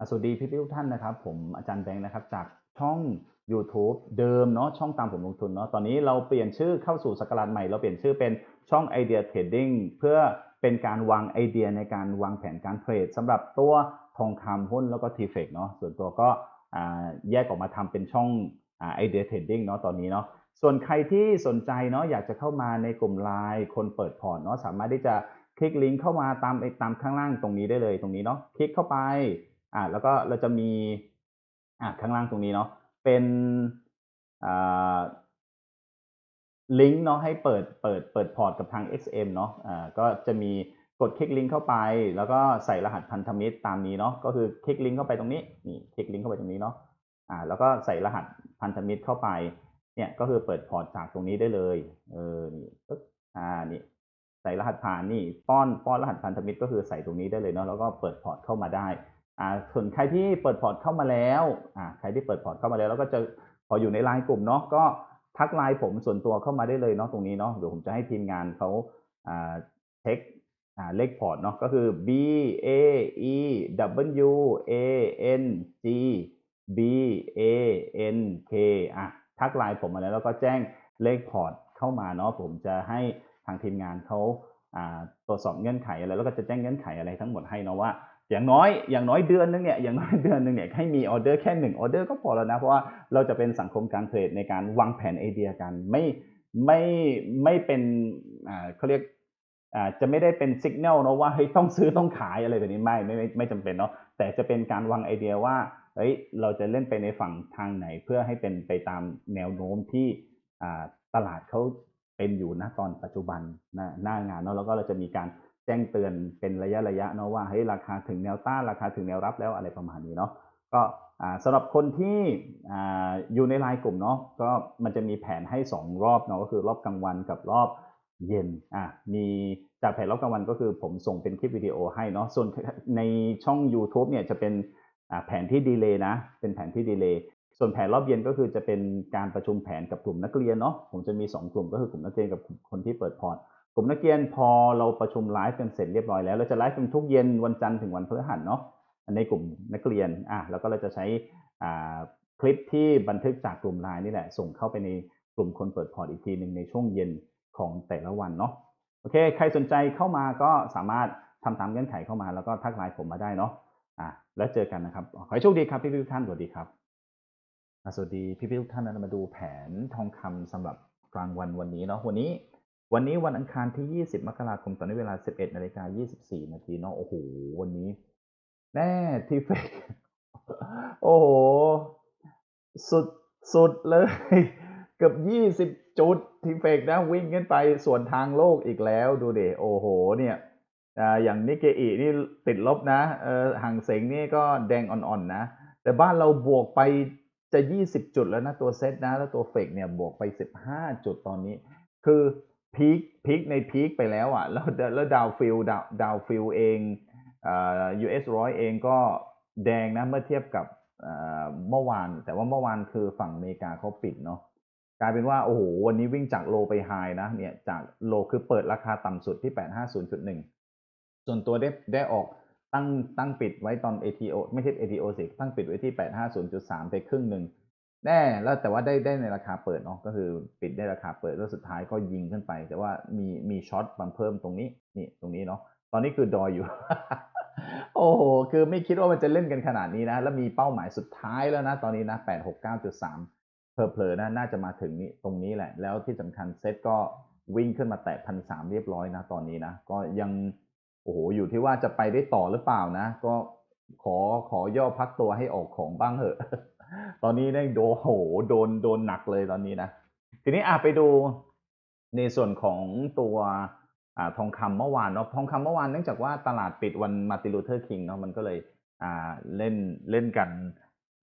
อสวัสดีพี่ๆทุกท่านนะครับ ผมอาจารย์แบงค์นะครับ จากช่อง YouTube เดิมเนาะช่องตามผมลงทุนเนาะตอนนี้เราเปลี่ยนชื่อเข้าสู่สกราชใหม่ เราเปลี่ยนชื่อเป็นช่องไอเดียเทรดดิ้งเพื่อเป็นการวางไอเดียในการวางแผนการเทรดสำหรับตัวทองคำหุ้นแล้วก็ทีเฟกเนาะส่วนตัวก็แยกออกมาทำเป็นช่องไอเดียเทรดดิ้งเนาะตอนนี้เนาะส่วนใครที่สนใจเนาะอยากจะเข้ามาในกลุ่มไลน์คนเปิดพอร์ตเนาะสามารถที่จะคลิกลิงก์เข้ามาตามตามข้างล่างตรงนี้ได้เลยตรงนี้เนาะคลิกเข้าไป อ่าแล้วก็เราจะมีอ่าข้างล่างตรงนี้เนาะเป็นอ่าลิงก์เนาะให้เปิดเปิดเปิดพอร์ตกับทาง XM เนาะอ่าก็จะมีกดคลิกลิงก์เข้าไป แล้วก็ใส่รหัสพันธมิตรตามนี้เนาะก็คือคลิกลิงก์เข้าไปตรงนี้นี่คลิกลิงก์เข้าไปตรงนี้เนาะอ่าแล้วก็ใส่รหัสพันธมิตรเข้าไปเนี่ยก็คือเปิดพอร์ตจากตรงนี้ได้เลยเออนี่ปึ๊บอ่านี่ใส่รหัสผ่านนี่ป้อนป้อนรหัสพันธมิตรก็คือใส่ตรงนี้ได้เลยเนาะแล้วก็เปิดพอร์ตเข้ามาได้ อ่าส่วนใครที่เปิดพอร์ตเข้ามาแล้วอ่าใครที่เปิดพอร์ตเข้ามาแล้ว แล้วก็จะพออยู่ในไลน์กลุ่มเนาะก็ทักไลน์ผมส่วนตัวเข้ามาได้เลยเนาะตรงนี้เนาะเดี๋ยวผมจะให้ทีมงานเขาอ่าเช็คอ่าเลขพอร์ตเนาะก็คือ B A E W A N G B A N K อะทักไลน์ผมมาแล้วแล้วก็แจ้งเลขพอร์ตเข้ามาเนาะผมจะให้ทางทีมงานเขาอ่าตรวจสอบเงื่อนไขอะไรแล้วก็จะแจ้งเงื่อนไขอะไรทั้งหมดให้เนาะว่า อย่างน้อยอย่างน้อยเดือนนึงเนี่ยอย่างน้อยเดือนนึงเนี่ยให้มีออเดอร์แค่หนึ่งออเดอร์ก็พอแล้วนะ เพราะว่าเราจะเป็นสังคมการเทรดในการวางแผนไอเดียกันไม่ไม่ไม่เป็นอ่าเขาเรียกอ่าจะไม่ได้เป็นสัญญาณเนาะว่าเฮ้ยต้องซื้อต้องขายอะไรแบบนี้ไม่ไม่ไม่ไม่จำเป็นเนาะแต่จะเป็นการวางไอเดียว่าเฮ้ยเราจะเล่นไปในฝั่งทางไหนเพื่อให้เป็นไปตามแนวโน้มที่อ่าตลาดเขาเป็นอยู่ณตอนปัจจุบันหน้างานเนาะแล้วก็เราจะมีการ แจ้งเตือนเป็นระยะระยะเนาะว่าเฮ้ยราคาถึงแนวต้านราคาถึงแนวรับแล้วอะไรประมาณนี้เนาะก็สำหรับคนที่อยู่ในไลน์กลุ่มเนาะก็มันจะมีแผนให้ 2 รอบเนาะก็คือรอบกลางวันกับรอบเย็นอะมีจากแผนรอบกลางวันก็คือผมส่งเป็นคลิปวิดีโอให้เนาะส่วนในช่อง YouTube เนี่ยจะเป็นแผนที่ดีเลย์นะเป็นแผนที่ดีเลย์ส่วนแผนรอบเย็นก็คือจะเป็นการประชุมแผนกับกลุ่มนักเรียนเนาะผมจะมี 2 กลุ่มก็คือกลุ่มนักเรียนกับคนที่เปิดพอร์ต ลุ่มนักเรียนพอเราประชุมไลฟ์กันเสร็จเรียบร้อยแล้ว เราจะไลฟ์กันทุกเย็นวันจันทร์ถึงวันพฤหัสเนาะในกลุ่มนักเรียนอะแล้วก็เราจะใช้อ่าคลิปที่บันทึกจากกลุ่มไลน์นี่แหละ ส่งเข้าไปในกลุ่มคนเปิดพอร์ตอีกทีหนึ่งในช่วงเย็นของแต่ละวันเนาะโอเค ใครสนใจเข้ามาก็สามารถทำตามเงื่อนไขเข้ามาแล้วก็ทักไลน์ผมมาได้เนาะอะแล้วเจอกันนะครับ ขอให้โชคดีครับพี่ๆทุกท่านสวัสดีครับสวัสดีพี่ๆทุกท่านนะมาดูแผนทองคำสำหรับกลางวันวันนี้เนาะวันนี้ วันนี้วันอังคารที่ 20 มกราคม ตอนนี้เวลา 11นาฬิกา24 นาทีเนาะ โอ้โห วันนี้ แน่ทีเฟกโอ้โห สุด สุดเลย เกือบ 20 จุดทีเฟกนะ วิ่งขึ้นไปส่วนทางโลกอีกแล้ว ดูเดโอ้โห เนี่ย อย่างนิเกอีนี่ติดลบนะเออห่างเสงนี่ก็แดงอ่อนๆนะ แต่บ้านเราบวกไปจะ 20 จุดแล้วนะ ตัวเซตนะ แล้วตัวเฟกเนี่ย บวกไป 15 จุดตอนนี้ คือ พีคพีคในพีคไปแล้วอะแล้วแล้วดาวฟิลดาวดาวฟิลเองอ่า US ร้อยเองก็แดงนะเมื่อเทียบกับอ่าเมื่อวาน แต่ว่าเมื่อวานคือฝั่งอเมริกาเขาปิดเนาะกลายเป็นว่าโอ้โหวันนี้วิ่งจากโลไปไฮนะเนี่ยจากโลคือเปิดราคาต่ำสุดที่ 850.1 ส่วนตัวได้ได้ออกตั้งตั้งปิดไว้ตอน ATO ไม่ใช่ ATO สิตั้งปิดไว้ที่ 850.3 ไปครึ่งหนึ่ง แน่แล้วแต่ว่าได้ได้ในราคาเปิดเนาะก็คือปิดได้ราคาเปิดแล้วสุดท้ายก็ยิงขึ้นไป แต่ว่ามีมีช็อตบันเพิ่มตรงนี้นี่ตรงนี้เนาะตอนนี้คือดอยอยู่ โอ้โหคือไม่คิดว่ามันจะเล่นกันขนาดนี้นะ แล้วมีเป้าหมายสุดท้ายแล้วนะ ตอนนี้นะ869.3เพลอๆนะน่าจะมาถึงนี้ตรงนี้แหละ แล้วที่สำคัญเซ็ตก็วิ่งขึ้นมาแตะพันสามเรียบร้อยนะตอนนี้นะ ก็ยังโอ้โหอยู่ที่ว่าจะไปได้ต่อหรือเปล่านะ ก็ขอขอย่อพักตัวให้ออกของบ้างเหอะ ตอนนี้เนี่ยโดโหโดนโดนหนักเลยตอนนี้นะ ทีนี้อะไปดูในส่วนของตัวอ่าทองคำเมื่อวานเนาะทองคำเมื่อวานเนื่องจากว่าตลาดปิดวันมาติลูเทอร์คิงเนาะมันก็เลยอ่าเล่นเล่นกัน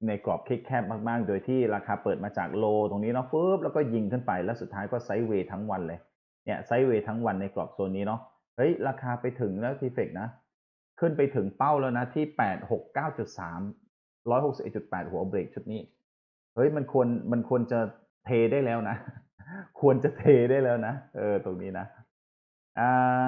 ในกรอบแคบๆมาก ๆ โดยที่ราคาเปิดมาจากโล ตรงนี้เนาะปุ๊บแล้วก็ยิงขึ้นไปแล้วสุดท้ายก็ไซด์เวย์ทั้งวันเลยเนี่ยไซด์เวย์ทั้งวันในกรอบโซนนี้เนาะเฮ้ยราคาไปถึงแล้วทีเฟกนะ ขึ้นไปถึงเป้าแล้วนะที่แปดหกเก้าจุดสาม ร้อยหกสิบเอ็ดจุดแปดหัวเบรกชุดนี้ เฮ้ยมันควรมันควรจะเทได้แล้วนะ ควรจะเทได้แล้วนะ เออ ตรงนี้นะอ่า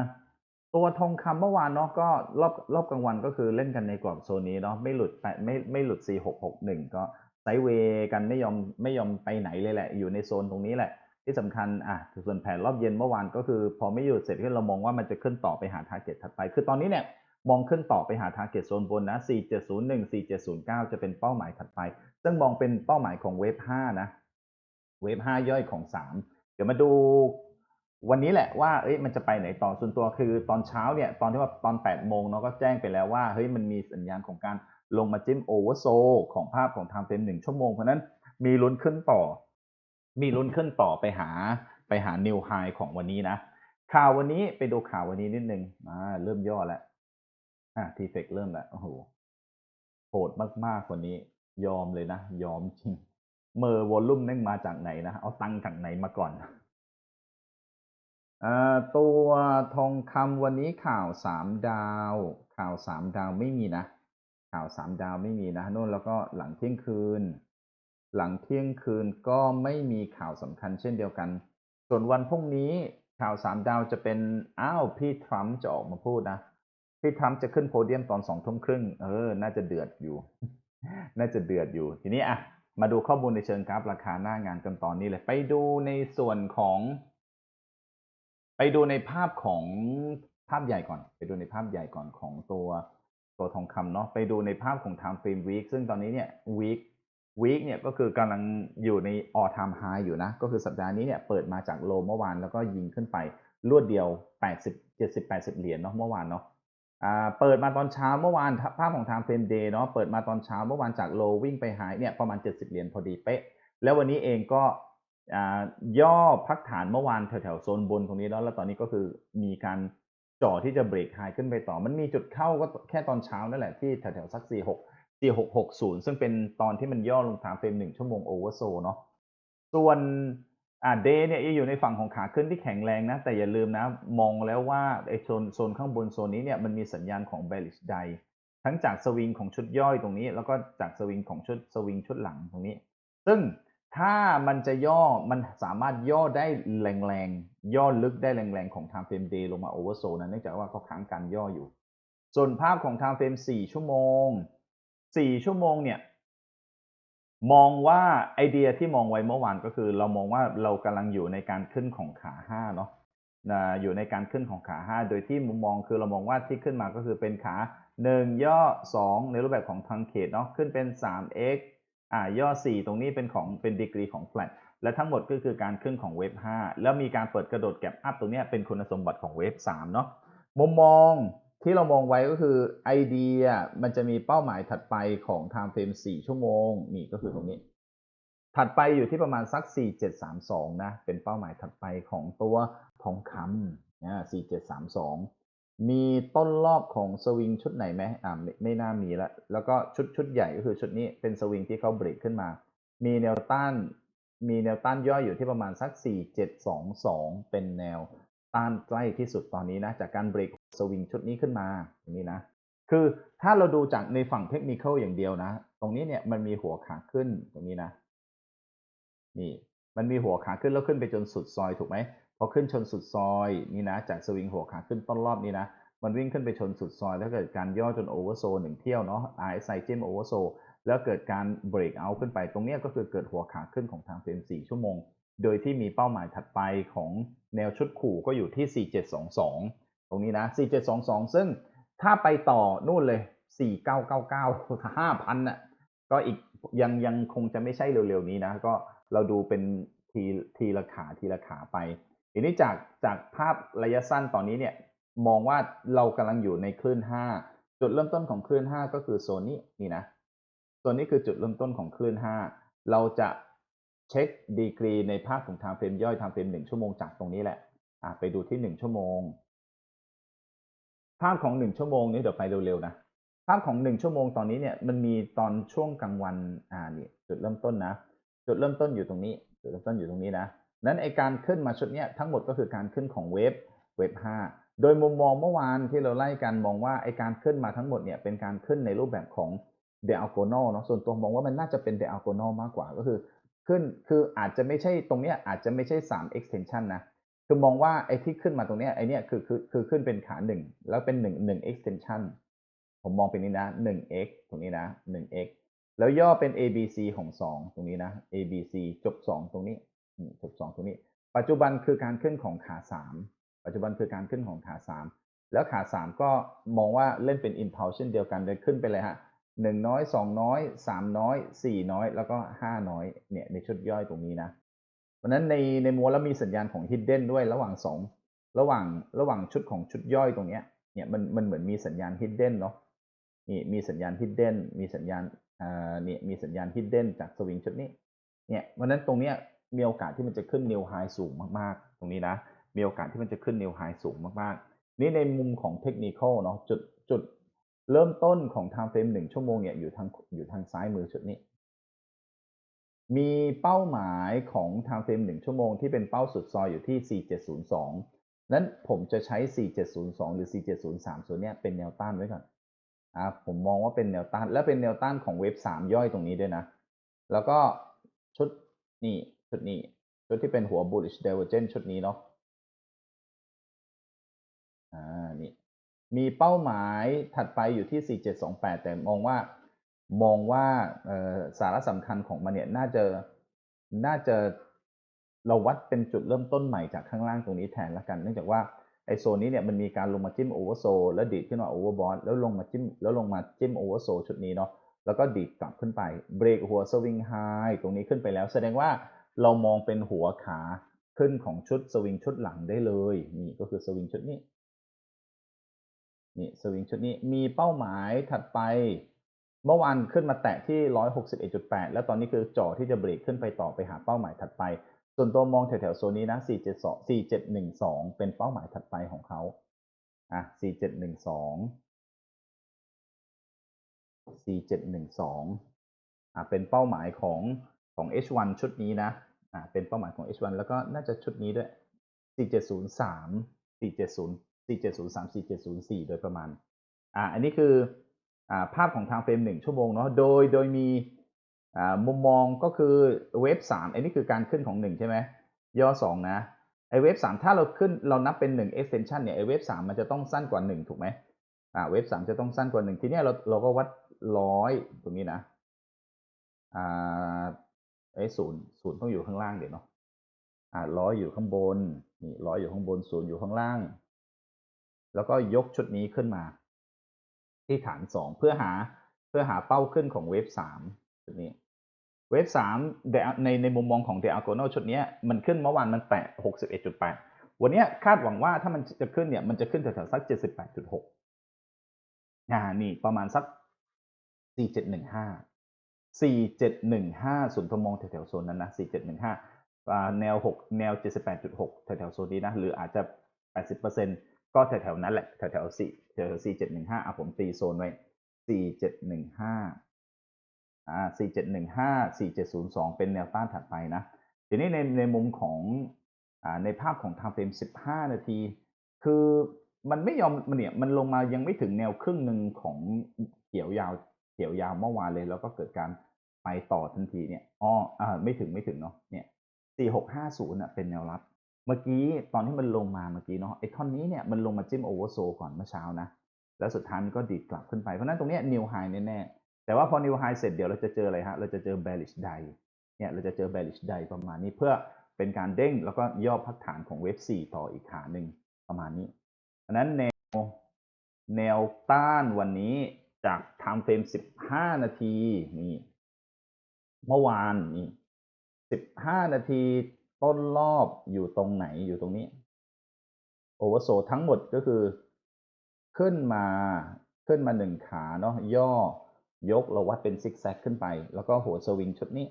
ตัวทองคำเมื่อวานเนาะก็รอบรอบกลางวันก็คือเล่นกันในกรอบโซนนี้เนาะไม่หลุดแปดไม่ไม่หลุด 4661 ก็ไซเวกันไม่ยอมไม่ยอมไปไหนเลยแหละ อยู่ในโซนตรงนี้แหละ ที่สำคัญอะส่วนแผนรอบเย็นเมื่อวานก็คือ พอไม่หยุดเสร็จก็เรามองว่ามันจะขึ้นต่อไปหาทาร์เก็ตถัดไป คือตอนนี้เนี่ย มองขึ้นต่อไปหาทาร์เก็ตโซนบนนะ 4701 4709 จะเป็นเป้าหมายถัดไป ซึ่งมองเป็นเป้าหมายของเวฟ5นะ เวฟ5ย่อยของ 3 เดี๋ยวมาดูวันนี้แหละว่าเอ้ยมันจะไปไหนต่อส่วนตัวคือตอนเช้าเนี่ย ตอนที่ว่าตอน 8 โมงเนาะก็แจ้งไปแล้วว่าเฮ้ยมันมีสัญญาณของการลงมาจิ้มโอเวอร์โซของภาพของไทม์เฟรมหนึ่งชั่วโมง เพราะนั้นมีลุ้นขึ้นต่อ มีลุ้นขึ้นต่อไปหาไปหานิวไฮของวันนี้นะ ข่าววันนี้ไปดูข่าววันนี้นิดนึงอ่าเริ่มย่อแล้ว อ่าทีเฟกเริ่มแล้วโอ้โหโหดมากๆกว่านี้ ยอมเลยนะ ยอมจริง เมอร์วอลลุ่มนั่งมาจากไหนนะ เอาตังค์จากไหนมาก่อนอ่าตัวทองคำวันนี้ข่าวสามดาว ข่าวสามดาวไม่มีนะ ข่าวสามดาวไม่มีนะโน่นแล้วก็หลังเที่ยงคืน หลังเที่ยงคืนก็ไม่มีข่าวสำคัญเช่นเดียวกัน ส่วนวันพรุ่งนี้ข่าวสามดาวจะเป็น อ้าวพี่ทรัมป์จะออกมาพูดนะ พี่ทรัมป์จะขึ้นโพเดียมตอนสองทุ่มครึ่งเออ น่าจะเดือดอยู่ น่าจะเดือดอยู่ ทีนี้อะ มาดูข้อมูลในเชิงกราฟราคาหน้างานกันตอนนี้เลย ไปดูในส่วนของ ไปดูในภาพของภาพใหญ่ก่อน ไปดูในภาพใหญ่ก่อนของตัวตัวทองคำเนาะ ไปดูในภาพของ time frame week ซึ่งตอนนี้เนี่ย week week เนี่ยก็คือกำลังอยู่ใน all time high อยู่นะ ก็คือสัปดาห์นี้เนี่ยเปิดมาจากโลเมื่อวานแล้วก็ยิงขึ้นไปรวดเดียว 80 70 80 เหรียญเนาะเมื่อวานเนาะ เปิดมาตอนเช้าเมื่อวานภาพของ time frame day เนาะเปิดมาตอนเช้าเมื่อวานจากโลวิ่งไปหายเนี่ยประมาณ 70 เหรียญพอดีเป๊ะ แล้ววันนี้เองก็ย่อพักฐานเมื่อวานแถวๆโซนบนตรงนี้แล้วแล้วตอนนี้ก็คือมีการจ่อที่จะเบรกไฮขึ้นไปต่อ มันมีจุดเข้าก็แค่ตอนเช้านั่นแหละที่แถวๆสัก 46 4660 ซึ่งเป็นตอนที่มันย่อลง time frame 1ชั่วโมงโอเวอร์โซเนาะส่วน อ่าเดย์เนี่ยอยู่ในฝั่งของขาขึ้นที่แข็งแรงนะ แต่อย่าลืมนะ มองแล้วว่าไอโซนโซนข้างบนโซนนี้เนี่ยมันมีสัญญาณของ bearish day ทั้งจากสวิงของชุดย่อยตรงนี้ แล้วก็จากสวิงของชุดสวิงชุดหลังตรงนี้ ซึ่งถ้ามันจะย่อมันสามารถย่อได้แรงๆ ย่อลึกได้แรงๆ ของ time frame day ลงมา oversold นะเนื่องจากว่าเขาค้างการย่ออยู่ ส่วนภาพของ time frame 4 ชั่วโมง 4 ชั่วโมงเนี่ย มองว่าไอเดียที่มองไว้เมื่อวานก็คือ เรามองว่าเรากำลังอยู่ในการขึ้นของขา5เนาะนะอยู่ในการขึ้นของขา5โดยที่มุมมองคือเรามองว่าที่ขึ้นมาก็คือเป็นขา1ย่อ2ในรูปแบบของทางเขตเนาะขึ้นเป็น 3x อ่าย่อ4ตรงนี้เป็นของเป็นดีกรีของ flat และทั้งหมดก็คือการขึ้นของเวฟ5แล้วมีการเปิดกระโดดแก็บอัพตรงนี้เป็นคุณสมบัติของเวฟ3เนาะมุมมอง ที่เรามองไว้ก็คือไอเดียมันจะมีเป้าหมายถัดไปของ time frame 4 ชั่วโมง นี่ก็คือตรงนี้ ถัดไปอยู่ที่ประมาณสัก 4732 นะ เป็นเป้าหมายถัดไปของตัวทองคำนะ4732 มีต้นรอบของสวิงชุดไหนไหมอ่าไม่ไม่น่ามีละ แล้วก็ชุดชุดใหญ่ก็คือชุดนี้เป็นสวิงที่เขาเบรกขึ้นมา มีแนวต้านมีแนวต้านย่อยอยู่ที่ประมาณสัก 4722 เป็นแนวต้านใกล้ที่สุดตอนนี้นะ จากการเบรก สวิงชุดนี้ขึ้นมาตรงนี้นะ คือถ้าเราดูจากในฝั่งเทคนิคอย่างเดียวนะ ตรงนี้เนี่ยมันมีหัวขาขึ้นตรงนี้นะ นี่มันมีหัวขาขึ้นแล้วขึ้นไปจนสุดซอยถูกไหมพอขึ้นชนสุดซอยนี่นะ จากสวิงหัวขาขึ้นต้นรอบนี้นะ มันวิ่งขึ้นไปชนสุดซอย แล้วเกิดการย่อจนโอเวอร์โซหนึ่งเที่ยวเนาะ RSI จิ้มโอเวอร์โซแล้วเกิดการเบรกเอาขึ้นไป ตรงนี้ก็คือเกิดหัวขาขึ้นของทางเฟรม4ชั่วโมง โดยที่มีเป้าหมายถัดไปของแนวชุดขู่ก็อยู่ที่ 4722 ตรงนี้นะ 4722 ซึ่งถ้าไปต่อนู่นเลย 4999 5,000น่ะก็อีกยังยังคงจะไม่ใช่เร็วๆนี้นะ ก็เราดูเป็นทีทีละขาทีละขาไปทีนี้จากจากภาพระยะสั้นตอนนี้เนี่ยมองว่าเรากำลังอยู่ในคลื่น 5 จุดเริ่มต้นของคลื่น 5 ก็คือโซนนี้นี่นะโซนนี้คือจุดเริ่มต้นของคลื่น 5 เราจะเช็คดีกรีในภาพของทางเฟรมย่อยทางเฟรม1ชั่วโมงจากตรงนี้แหละอะไปดูที่ 1 ชั่วโมง ภาพของ1ชั่วโมงนี้เดี๋ยวไปเร็วๆนะภาพของ1ชั่วโมงตอนนี้เนี่ยมันมีตอนช่วงกลางวันอ่านี่จุดเริ่มต้นนะ จุดเริ่มต้นอยู่ตรงนี้ จุดเริ่มต้นอยู่ตรงนี้นะนั้นไอการขึ้นมาชุดเนี้ยทั้งหมดก็คือการขึ้นของเวฟเวฟ5โดยมุมมองเมื่อวานที่เราไล่กันมองว่าไอการขึ้นมาทั้งหมดเนี่ยเป็นการขึ้นในรูปแบบของเดอะอัลโกนอลเนาะส่วนตัวมองว่ามันน่าจะเป็นเดอะอัลโกนอลมากกว่าก็คือขึ้นคืออาจจะไม่ใช่ตรงเนี้ยอาจจะไม่ใช่3 extension นะ คือมองว่าไอ้ที่ขึ้นมาตรงเนี้ยไอ้นี่คือคือคือขึ้นเป็นขาหนึ่งแล้วเป็นหนึ่งหนึ่ง extension ผมมองเป็นนี้นะหนึ่ง x ตรงนี้นะหนึ่ง x แล้วย่อเป็น abc ของสองตรงนี้นะ abc จบสองตรงนี้จบสองตรงนี้ ปัจจุบันคือการขึ้นของขาสามปัจจุบันคือการขึ้นของขาสามแล้วขาสามก็มองว่าเล่นเป็น impulsion เดียวกันเลยขึ้นไปเลยฮะหนึ่งน้อยสองน้อยสามน้อยสี่น้อย แล้วก็ห้าน้อยเนี่ยในชุดย่อยตรงนี้นะ เพราะนั้นในในม้วนแล้วมีสัญญาณของ hidden ด้วยระหว่างสองระหว่างระหว่างชุดของชุดย่อยตรงเนี้ยเนี่ยมันมันเหมือนมีสัญญาณ hidden เนาะนี่มีสัญญาณ hidden มีสัญญาณอ่าเนี่ยมีสัญญาณ hidden จากสวิงชุดนี้เนี่ยเพราะนั้นตรงเนี้ยมีโอกาสที่มันจะขึ้น new high สูงมากๆ ตรงนี้นะมีโอกาสที่มันจะขึ้น new high สูงมากๆ นี่ในมุมของเทคนิคอลเนาะจุดจุดเริ่มต้นของ time frame หนึ่งชั่วโมงเนี่ยอยู่ทางอยู่ทางซ้ายมือชุดนี้ มีเป้าหมายของ time frame 1ชั่วโมงที่เป็นเป้าสุดซอยอยู่ที่ 4702 นั้นผมจะใช้ 4702 หรือ 4703 ส่วนเนี้ยเป็นแนวต้านไว้ก่อนอ่าผมมองว่าเป็นแนวต้านและเป็นแนวต้านของเว็บ 3 ย่อยตรงนี้ด้วยนะ แล้วก็ชุดนี่ชุดนี้ชุดที่เป็นหัว bullish divergence ชุดนี้เนาะอ่านี่มีเป้าหมายถัดไปอยู่ที่ 4728 แต่มองว่า มองว่าสาระสำคัญของมันเนี่ยน่าจะน่าจะเราวัดเป็นจุดเริ่มต้นใหม่จากข้างล่างตรงนี้แทนละกัน เนื่องจากว่าไอโซนนี้เนี่ยมันมีการลงมาจิ้มโอเวอร์โซแล้วดีดขึ้นมาโอเวอร์บอทแล้วลงมาจิ้มแล้วลงมาจิ้มโอเวอร์โซชุดนี้เนาะแล้วก็ดีดกลับขึ้นไปเบรกหัวสวิงไฮตรงนี้ขึ้นไปแล้ว แสดงว่าเรามองเป็นหัวขาขึ้นของชุดสวิงชุดหลังได้เลยนี่ก็คือสวิงชุดนี้นี่สวิงชุดนี้มีเป้าหมายถัดไป เมื่อวานขึ้นมาแตะที่ 161.8 แล้วตอนนี้คือจ่อที่จะเบรกขึ้นไปต่อไปหาเป้าหมายถัดไป ส่วนตัวมองแถวๆโซนนี้นะ 472 4712 เป็นเป้าหมายถัดไปของเขาอะ 4712 4712 อะ เป็นเป้าหมายของของ H1 ชุดนี้นะ อะ เป็นเป้าหมายของ H1 แล้วก็น่าจะชุดนี้ด้วย 4703 470 4703 4704 โดยประมาณ อ่าอันนี้คือ ภาพของทางเฟรม 1 ชั่วโมงเนาะโดยโดยมีมุมมองก็คือเวฟ3อันนี้คือการขึ้นของ 1 ใช่ไหมย่อ 2 นะไอเวฟ3ถ้าเราขึ้นเรานับเป็น 1 extension เนี่ยไอเวฟ3มันจะต้องสั้นกว่า 1 ถูกไหมอ่าเวฟ3จะต้องสั้นกว่า 1 ทีนี้เราเราก็วัดร้อยตรงนี้นะอ่าไอศูนย์ศูนย์ต้องอยู่ข้างล่างเดี๋ยวเนาะอ่าร้อยอยู่ข้างบนนี่ร้อยอยู่ข้างบนศูนย์อยู่ข้างล่าง แล้วก็ยกชุดนี้ขึ้นมา ที่ฐานสองเพื่อหาเพื่อหาเป้าขึ้นของเวฟสามชุดนี้ เวฟสามในในมุมมองของ The a g o n a l ชุดนี้มันขึ้นเมื่อวานมันแตะหกสิบเอ็ดจุดแปดวันนี้คาดหวังว่าถ้ามันจะขึ้นเนี่ยมันจะขึ้นแถวๆสักเจ็ดสิบแปดจุดหกอ่านี่ประมาณสักสี่เจ็ดหนึ่งห้าสี่เจ็ดหนึ่งห้าส่วนตัวมองแถวๆโซนนั้นนะสี่เจ็ดหนึ่งห้าแนวหกแนวเจ็ดสิบแปดจุดหกแถวๆโซนนี้นะหรืออาจจะแปดสิบเปอร์เซ็นต์ ก็แถวๆนั้นแหละแถวๆสี่แถวๆสี่เจ็ดหนึ่งห้าอะผมตีโซนไว้สี่เจ็ดหนึ่งห้าอ่าสี่เจ็ดหนึ่งห้าสี่เจ็ดศูนย์สองเป็นแนวต้านถัดไปนะทีนี้ในในมุมของอ่าในภาพของ time frame สิบห้านาที คือมันไม่ยอมมันเนี่ยมันลงมายังไม่ถึงแนวครึ่งหนึ่งของเขียวยาวเขียวยาวเมื่อวานเลย แล้วก็เกิดการไปต่อทันทีเนี่ยอ๋ออ่าไม่ถึงไม่ถึงเนาะเนี่ยสี่หกห้าศูนย์อะเป็นแนวรับ เมื่อกี้ตอนที่มันลงมาเมื่อกี้เนาะไอ้ท่อนนี้เนี่ยมันลงมาจิ้มโอเวอร์โซก่อนเมื่อเช้านะ แล้วสุดท้ายมันก็ดีดกลับขึ้นไป เพราะนั้นตรงนี้นิวไฮแน่ๆแต่ว่าพอนิวไฮเสร็จเดี๋ยวเราจะเจออะไรฮะ เราจะเจอ bearish day เนี่ยเราจะเจอ bearish day ประมาณนี้เพื่อเป็นการเด้งแล้วก็ย่อพักฐานของเวฟ4ต่ออีกขาหนึ่งประมาณนี้เพราะนั้นแนวแนวต้านวันนี้จาก time frame 15 นาทีนี่เมื่อวานนี่ 15 นาที ต้นรอบอยู่ตรงไหนอยู่ตรงนี้โอเวอร์โซทั้งหมดก็คือ ขึ้นมาขึ้นมาหนึ่งขาเนาะย่อยกเราวัดเป็นซิกแซกขึ้นไป แล้วก็หัวสวิงชุดนี้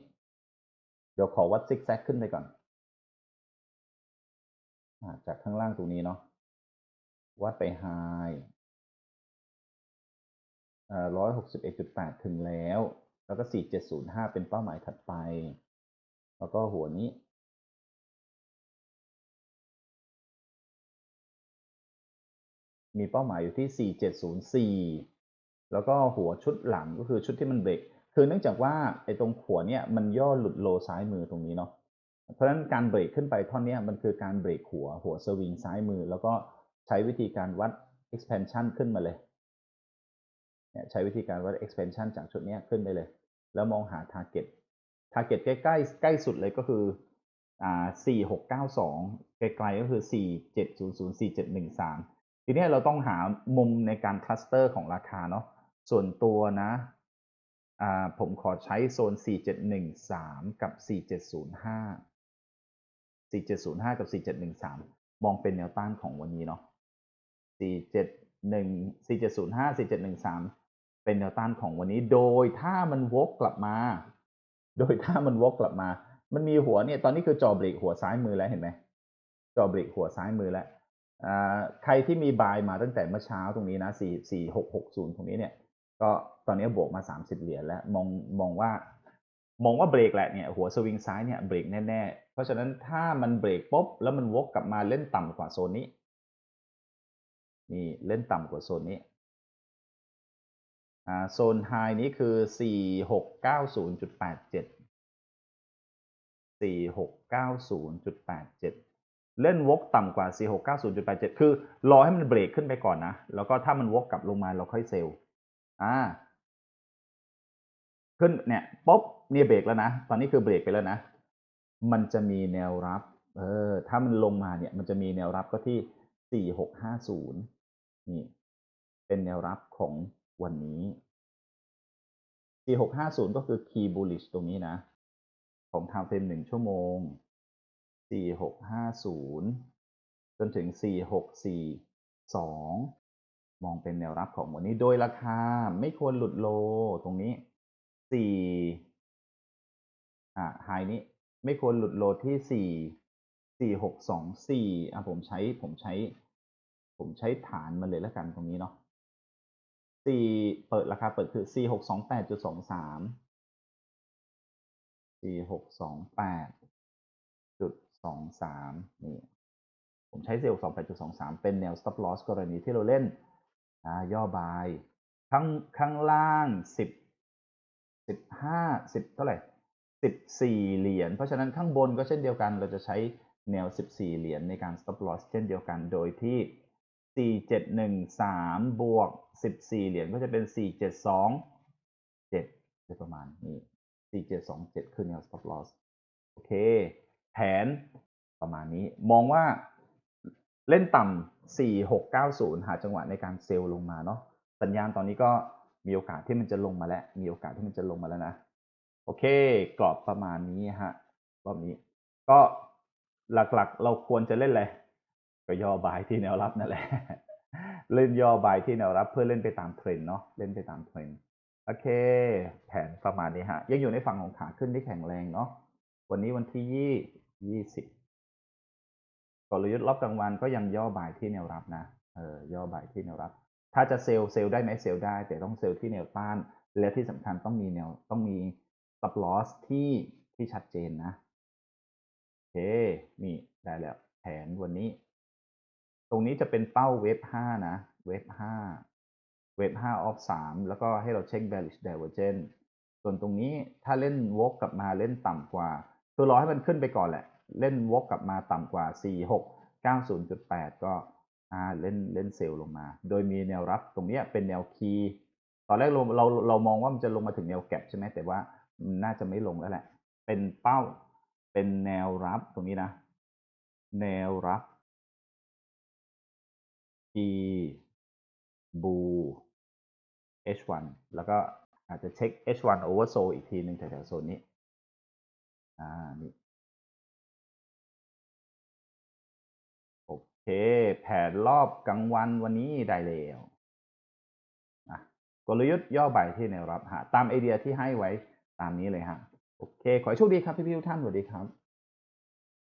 เดี๋ยวขอวัดซิกแซกขึ้นไปก่อนจากข้างล่างตรงนี้เนาะวัดไปไฮร้อยหกสิบเอ็ดจุดแปดถึงแล้ว แล้วก็สี่เจ็ดศูนย์ห้าเป็นเป้าหมายถัดไป แล้วก็หัวนี้ มีเป้าหมายอยู่ที่ 4704 แล้วก็หัวชุดหลังก็คือชุดที่มันเบรกคือเนื่องจากว่าไอ้ตรงหัวเนี่ยมันย่อหลุดโลซ้ายมือตรงนี้เนาะเพราะฉะนั้นการเบรกขึ้นไปท่อนนี้มันคือการเบรกหัวหัวสวิงซ้ายมือ แล้วก็ใช้วิธีการวัด expansion ขึ้นมาเลยเนี่ยใช้วิธีการวัด expansion จากชุดนี้ขึ้นไปเลย แล้วมองหา target target ใกล้ใกล้ใกล้สุดเลยก็คืออ่า4692ไกลๆก็คือ 4700 4713 ทีนี้เราต้องหามุมในการคลัสเตอร์ของราคาเนาะส่วนตัวนะผมขอใช้โซน 4713 กับ 4705 4705 กับ 4713 มองเป็นแนวต้านของวันนี้เนาะ471 4705 4713 เป็นแนวต้านของวันนี้ โดยถ้ามันวกกลับมา โดยถ้ามันวกกลับมา มันมีหัวเนี่ย ตอนนี้คือจอเบรกหัวซ้ายมือแล้วเห็นไหม จอเบรกหัวซ้ายมือแล้ว ใครที่มีบายมาตั้งแต่เมื่อเช้าตรงนี้นะ4 4 6 6 0ตรงนี้เนี่ย ก็ตอนนี้บวกมา30เหรียญแล้วมองมองว่ามองว่าเบรกแหละเนี่ยหัวสวิงซ้ายเนี่ยเบรกแน่ๆ เพราะฉะนั้นถ้ามันเบรกปุ๊บแล้วมันวกกลับมาเล่นต่ำกว่าโซนนี้ นี่เล่นต่ำกว่าโซนนี้อ่าโซนไฮนี้คือ4690.87 4690.87เเล่นวกต่ำกว่า 4690.87 คือรอให้มันเบรกขึ้นไปก่อนนะ แล้วก็ถ้ามันวกกลับลงมาเราค่อยเซลล์อ่า ขึ้นเนี่ยป๊บเนี่ยเบรกแล้วนะ ตอนนี้คือเบรกไปแล้วนะ มันจะมีแนวรับ เออ ถ้ามันลงมาเนี่ย มันจะมีแนวรับก็ที่ 4650 นี่ เป็นแนวรับของวันนี้ 4650 ก็คือ key bullish ตรงนี้นะ ของ time frame 1ชั่วโมง 4650จนถึง4642มองเป็นแนวรับของวันนี้โดยราคาไม่ควรหลุดโลตรงนี้4อ่าไฮนี้ไม่ควรหลุดโลที่4 4624อะผมใช้ผมใช้ ผมใช้ฐานมาเลยแล้วกันตรงนี้เนาะสี่เปิดราคาเปิดคือสี่หกสองแปดจุดสองสามสี่หกสองแปด องสามนี่ผมใช้สี่หกสองแปดจุดสองสามเป็นแนว stop loss กรณีที่เราเล่นย่อบายข้างข้างล่างสิบสิบห้าสิบเท่าไหร่สิบสี่เหรียญเพราะฉะนั้นข้างบนก็เช่นเดียวกัน เราจะใช้แนวสิบสี่เหรียญในการ stop loss เช่นเดียวกันโดยที่สี่เจ็ดหนึ่งสามบวกสิบสี่เหรียญก็จะเป็นสี่เจ็ดสองเจ็ดจะประมาณนี้สี่เจ็ดสองเจ็ดคือแนว stop loss โอเค แผนประมาณนี้ มองว่าเล่นต่ำสี่หกเก้าศูนย์หาจังหวะในการเซลล์ลงมาเนาะสัญญาณตอนนี้ก็มีโอกาสที่มันจะลงมาแล้ว มีโอกาสที่มันจะลงมาแล้วนะ โอเค กรอบประมาณนี้ฮะรอบนี้ ก็หลักๆ เราควรจะเล่นอะไรก็ย่อบายที่แนวรับนั่นแหละ เล่นย่อบายที่แนวรับเพื่อเล่นไปตามเทรนเนาะเล่นไปตามเทรนโอเค แผนประมาณนี้ฮะยังอยู่ในฝั่งของขาขึ้นที่แข็งแรงเนาะวันนี้วันที่ยี่ ยี่สิบกลยุทธ์รอบกลางวันก็ยังย่อบายที่แนวรับนะเออย่อบายที่แนวรับ ถ้าจะเซลล์เซลล์ได้ไหมเซลล์ได้ แต่ต้องเซลล์ที่แนวต้าน และที่สำคัญต้องมีแนวต้องมี stop loss ที่ที่ชัดเจนนะโอเคนี่ได้แล้วแผนวันนี้ ตรงนี้จะเป็นเป้าเวฟห้านะ เวฟห้าเวฟห้าออฟสามแล้วก็ให้เราเช็ค bearish divergence ส่วนตรงนี้ถ้าเล่นวกกลับมาเล่นต่ำกว่า คือรอให้มันขึ้นไปก่อนแหละ เล่นวกกลับมาต่ำกว่า 4 6 9 0 8 ก็เล่นเล่นเซลล์ลงมา โดยมีแนวรับตรงนี้เป็นแนวคีย์ตอนแรกเราเราเรามองว่ามันจะลงมาถึงแนวแก็บใช่ไหมแต่ว่าน่าจะไม่ลงแล้วแหละ เป็นเป้าเป็นแนวรับตรงนี้นะ แนวรับ E บู H1 แล้วก็อาจจะเช็ค H1 oversold อีกทีหนึ่งแถวๆโซนนี้ อ่านี่โอเค แผนรอบกลางวันวันนี้ได้แล้วนะกลยุทธ์ย่อใบที่แนวรับฮะตามไอเดียที่ให้ไว้ตามนี้เลยฮะโอเค ขอให้โชคดีครับพี่ๆทุกท่านสวัสดีครับ